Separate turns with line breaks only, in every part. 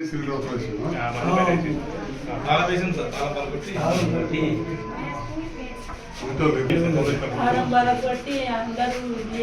Cylinder operation
తాళం వేసింది sir తాళం పలకొట్టి
హారం బలకొట్టి అందరూ ఇది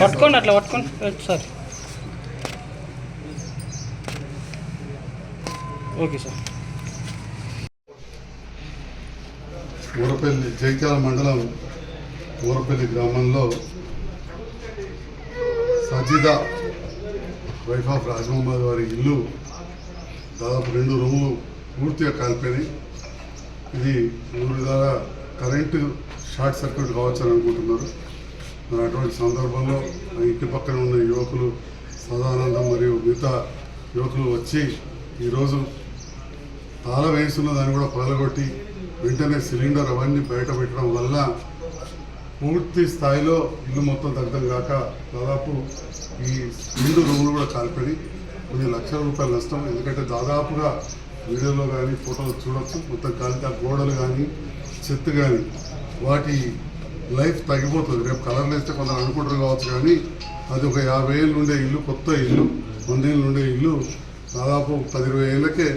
పట్టుకోండి అట్లా పట్టుకోండి. సార్. Okay sir.
ఊరపల్లి జైత్యాల మండలం ఊరపల్లి గ్రామంలో సజిద వైఫ్ ఆఫ్ రాజమహమ్మద్ వారి ఇల్లు దాదాపు రెండు రూములు పూర్తిగా కాల్పోయినాయి. ఇది మూడు విధాల కరెంటు షార్ట్ సర్క్యూట్ కావచ్చని అనుకుంటున్నారు. మరి అటువంటి సందర్భంలో ఇంటి పక్కన ఉన్న యువకులు సదానందం మరియు మిగతా యువకులు వచ్చి ఈరోజు తాళ వేస్తున్న దాన్ని కూడా పగలగొట్టి వెంటనే సిలిండర్ అవన్నీ బయట పెట్టడం వల్ల పూర్తి స్థాయిలో ఇల్లు మొత్తం దగ్గర కాక దాదాపు ఈ రెండు రూములు కూడా కాల్పడి కొన్ని లక్షల రూపాయల నష్టం. ఎందుకంటే దాదాపుగా వీడియోలో కానీ ఫోటోలు చూడొచ్చు మొత్తం కాలితే గోడలు కానీ చెత్త కానీ వాటి లైఫ్ తగ్గిపోతుంది. రేపు కలర్ వేస్తే కొందరు అనుకుంటారు కావచ్చు కానీ అది ఒక యాభై ఏళ్ళు ఉండే ఇల్లు కొత్త ఇల్లు వంద ఏళ్ళు ఉండే ఇల్లు దాదాపు పది ఇరవై ఏళ్ళకే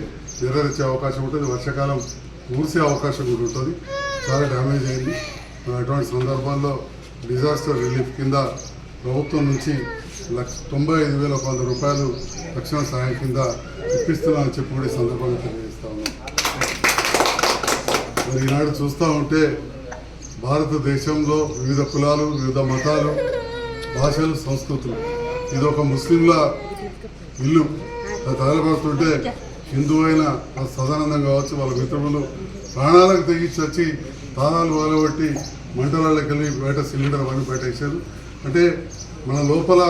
నెరవేర్చే అవకాశం ఉంటుంది. వర్షాకాలం కూర్చే అవకాశం కూడా ఉంటుంది. చాలా డ్యామేజ్ అయింది. అటువంటి సందర్భాల్లో డిజాస్టర్ రిలీఫ్ కింద ప్రభుత్వం నుంచి లక్ష తొంభై ఐదు వేల ఒక వంద రూపాయలు రక్షణ సహాయం కింద ఇప్పిస్తున్నామని చెప్పి కూడా ఈ సందర్భంగా తెలియజేస్తా ఉన్నాం. మరి ఈనాడు చూస్తూ ఉంటే భారతదేశంలో వివిధ కులాలు వివిధ మతాలు భాషలు సంస్కృతులు. ఇది ఒక ముస్లింల ఇల్లు. తగలబడుతుంటే హిందూ అయిన సదానందం కావచ్చు వాళ్ళ మిత్రులు ప్రాణాలకు తెగించి వచ్చి తాళాలు వాలబట్టి మంటలకి వెళ్ళి బయట సిలిండర్ అవన్నీ బయట వేసారు అంటే మన లోపల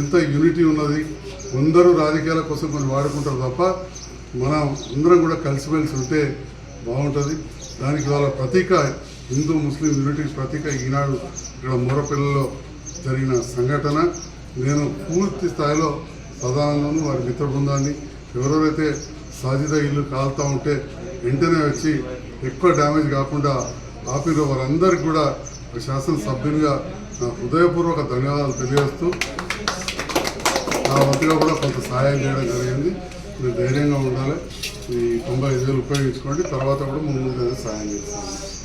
ఎంత యూనిటీ ఉన్నది అందరూ రాజకీయాల కోసం కొన్ని వాడుకుంటారు తప్ప మనం అందరం కూడా కలిసిమెలిసి ఉంటే బాగుంటుంది. దానికి వాళ్ళ ప్రతీక హిందూ ముస్లిం యూనిటీ ప్రతీక ఈనాడు ఇక్కడ మూరపిల్లలో జరిగిన సంఘటన. నేను పూర్తి స్థాయిలో ప్రధానంలోనూ వారి మిత్ర బృందాన్ని ఎవరెవరైతే సాజిద ఇల్లు కాలుతూ ఉంటే వెంటనే వచ్చి ఎక్కువ డ్యామేజ్ కాకుండా ఆపిన వారందరికీ కూడా ఒక శాసనసభ్యునిగా నా హృదయపూర్వక ధన్యవాదాలు తెలియజేస్తూ నా వంతుగా కూడా కొంత సహాయం చేయడం జరిగింది. మీరు ధైర్యంగా ఉండాలి. ఈ తొంభై ఐదు వేలు ఉపయోగించుకోండి. తర్వాత కూడా ముందు సహాయం చేస్తాను.